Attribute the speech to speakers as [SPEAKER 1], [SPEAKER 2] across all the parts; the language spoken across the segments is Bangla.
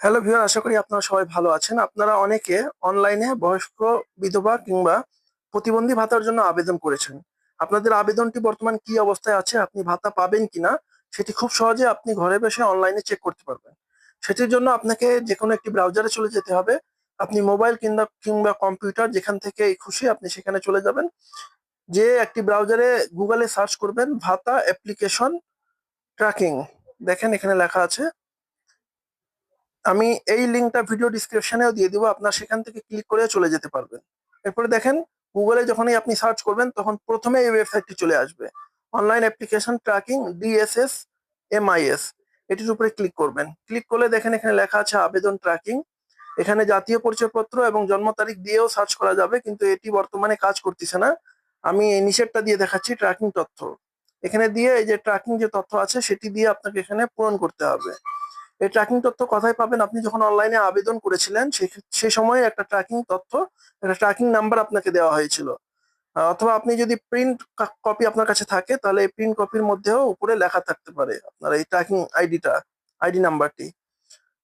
[SPEAKER 1] হ্যালো ভিউয়ার আশা করি আপনারা সবাই ভালো আছেন। আপনারা অনেকে অনলাইনে বয়স্ক বিধবা কিংবা প্রতিবন্ধী ভাতার জন্য আবেদন করেছেন। আপনাদের আবেদনটি বর্তমান কি অবস্থায় আছে, আপনি ভাতা পাবেন কিনা, সেটি খুব সহজে আপনি ঘরে বসে অনলাইনে চেক করতে পারবেন। সেটির জন্য আপনাকে যে কোনো একটি ব্রাউজারে চলে যেতে হবে। আপনি মোবাইল কিংবা কিংবা কম্পিউটার যেখান থেকে খুশি আপনি সেখানে চলে যাবেন। যে একটি ব্রাউজারে গুগলে সার্চ করবেন, ভাতা অ্যাপ্লিকেশন ট্র্যাকিং দেখেন এখানে লেখা আছে। আমি এই লিঙ্কটা ভিডিও ডিসক্রিপশনেও দিয়ে দিব, আপনার সেখান থেকে ক্লিক করে চলে যেতে পারবেন। এরপরে দেখেন গুগলে যখনই আপনি সার্চ করবেন, তখন প্রথমে এই ওয়েবসাইটটি চলে আসবে। Online application tracking DSS MIS এটির উপরে ক্লিক করবেন। ক্লিক করলে দেখেন এখানে লেখা আছে আবেদন ট্র্যাকিং এখানে জাতীয় পরিচয়পত্র এবং জন্ম তারিখ দিয়েও সার্চ করা যাবে, কিন্তু এটি বর্তমানে কাজ করতেছে না। আমি এই নিচেরটা দিয়ে দেখাচ্ছি ট্র্যাকিং তথ্য। এখানে দিয়ে এই যে ট্র্যাকিং যে তথ্য আছে, সেটি দিয়ে আপনাকে এখানে পূরণ করতে হবে। এই ট্র্যাকিং তথ্য কোথায় পাবেন? আপনি যখন অনলাইনে আবেদন করেছিলেন, সে- সময় একটা ট্র্যাকিং তথ্য, একটা ট্র্যাকিং নাম্বার আপনাকে দেওয়া হয়েছিল। অথবা আপনি যদি প্রিন্ট কপি আপনার কাছে থাকে, তাহলে এই প্রিন্ট কপির মধ্যেও উপরে লেখা থাকতে পারে আপনার এই ট্র্যাকিং আইডিটা আইডি নাম্বারটি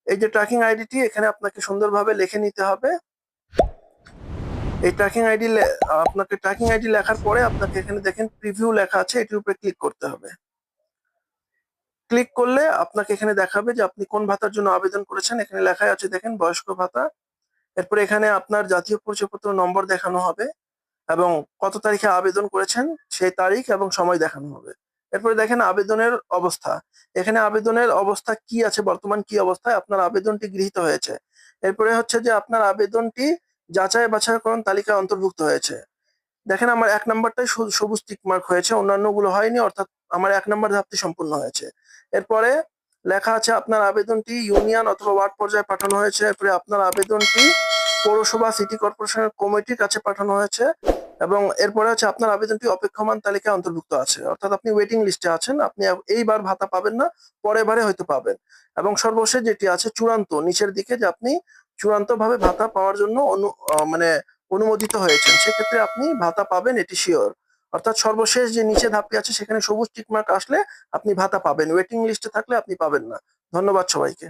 [SPEAKER 1] এই যে ট্র্যাকিং আইডিটি এখানে আপনাকে সুন্দরভাবে লিখে নিতে হবে। এই ট্র্যাকিং আইডি আপনাকে ট্র্যাকিং আইডি লেখার পরে আপনাকে এখানে দেখেন প্রিভিউ লেখা আছে, এটির উপরে ক্লিক করতে হবে। ক্লিক করলে আপনাকে এখানে দেখাবে যে আপনি কোন ভাতার জন্য আবেদন করেছেন। এখানে লেখা আছে, দেখেন, বয়স্ক ভাতা। এরপরে এখানে আপনার জাতীয় পরিচয়পত্র নম্বর দেখানো হবে এবং কত তারিখে আবেদন করেছেন সেই তারিখ এবং সময় দেখানো হবে। এরপরে দেখেন আবেদনের অবস্থা। এখানে আবেদনের অবস্থা কি আছে, বর্তমান কি অবস্থায়, আপনার আবেদনটি গৃহীত হয়েছে। এরপরে হচ্ছে যে আপনার আবেদনটি যাচাই বাছাইকরণ তালিকায় অন্তর্ভুক্ত হয়েছে। দেখেন আমার এক নাম্বারটাই সবুজ টিকমার্ক হয়েছে অন্যান্যগুলো হয়নি, অর্থাৎ আমার এক নাম্বার ধাপটি সম্পূর্ণ হয়েছে। এরপরে লেখা আছে, আপনার আবেদনটি ইউনিয়ন অথবা ওয়ার্ড পর্যায়ে পাঠানো হয়েছে। এরপরে, আপনার আবেদনটি পৌরসভা, সিটি কর্পোরেশনের কমিটির কাছে পাঠানো হয়েছে। এবং এরপরে হচ্ছে আপনার আবেদনটি অপেক্ষমান তালিকায় অন্তর্ভুক্ত আছে। অর্থাৎ আপনি ওয়েটিং লিস্টে আছেন, আপনি এইবার ভাতা পাবেন না পরের বারে হয়তো পাবেন। এবং সর্বশেষ যেটি আছে, চূড়ান্ত, নিচের দিকে যে আপনি চূড়ান্ত ভাবে ভাতা পাওয়ার জন্য অনু মানে অনুমোদিত হয়েছেন, সেক্ষেত্রে আপনি ভাতা পাবেন, এটি শিওর অর্থাৎ সর্বশেষ যে নিচে ধাপটি আছে, সেখানে সবুজ টিকমার্ক আসলে আপনি ভাতা পাবেন। ওয়েটিং লিস্টে থাকলে আপনি পাবেন না। ধন্যবাদ সবাইকে।